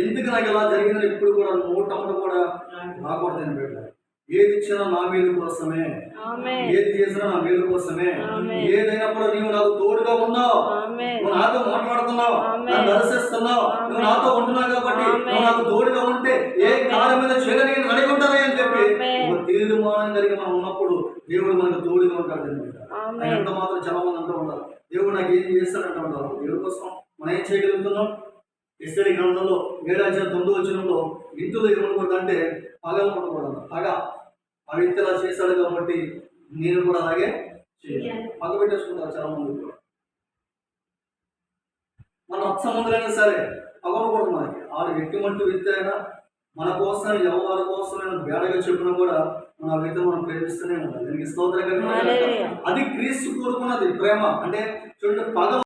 ఎందుకు నాకు ఇలా జరిగిందని ఎప్పుడు కూడా నోటమ్మడు కూడా రాకూడదు అని ఏది ఇచ్చినా నా మేలు కోసమే. ఏది చేసినా నా మేలు కోసమే. ఏదైనా కూడా నీవు నాకు తోడుగా ఉన్నావు. నువ్వు నాతో మాట్లాడుతున్నావు. నన్ను దర్శిస్తున్నావు నువ్వు. నాతో ఉంటున్నావు కాబట్టి. నువ్వు నాకు తోడుగా ఉంటే ఏ కాలం మీద చేయడానికి నేను ఉంటానే తీర్మానం కలిగి మనం ఉన్నప్పుడు దేవుడు మనకు తోడుగా ఉంటాడు ఎంత మాత్రం చాలా మంది అంటూ ఉంటారు దేవుడు నాకు ఏం చేస్తాడంటూ ఉంటారు దేవుడి కోసం మనం ఏం చేయగలుగుతున్నాం? ఇస్తరి గ్రంథంలో ఏడాది తొమ్మిది వచ్చినంలో ఇంటిలో ఏమనుకుంటుందంటే పగలు పడకూడదు పగ అలా చేశాడు కాబట్టి నేను కూడా అలాగే చేయాలి. పగ పెట్టేసుకుంటారు చాలా మంది కూడా మన సంబంధులైనా సరే పగలకూడదు మనకి. ఆడు ఎటువంటి వ్యక్తి అయినా మన కోసం ఎవరి కోసమైనా బేడగా చెప్పినా కూడా మన ఆ వ్యక్తిని మనం ప్రేమిస్తూనే ఉండాలి. దీనికి స్తోత్రం. అది క్రీస్తు కోరుకున్నది ప్రేమ. అంటే చూడండి పగ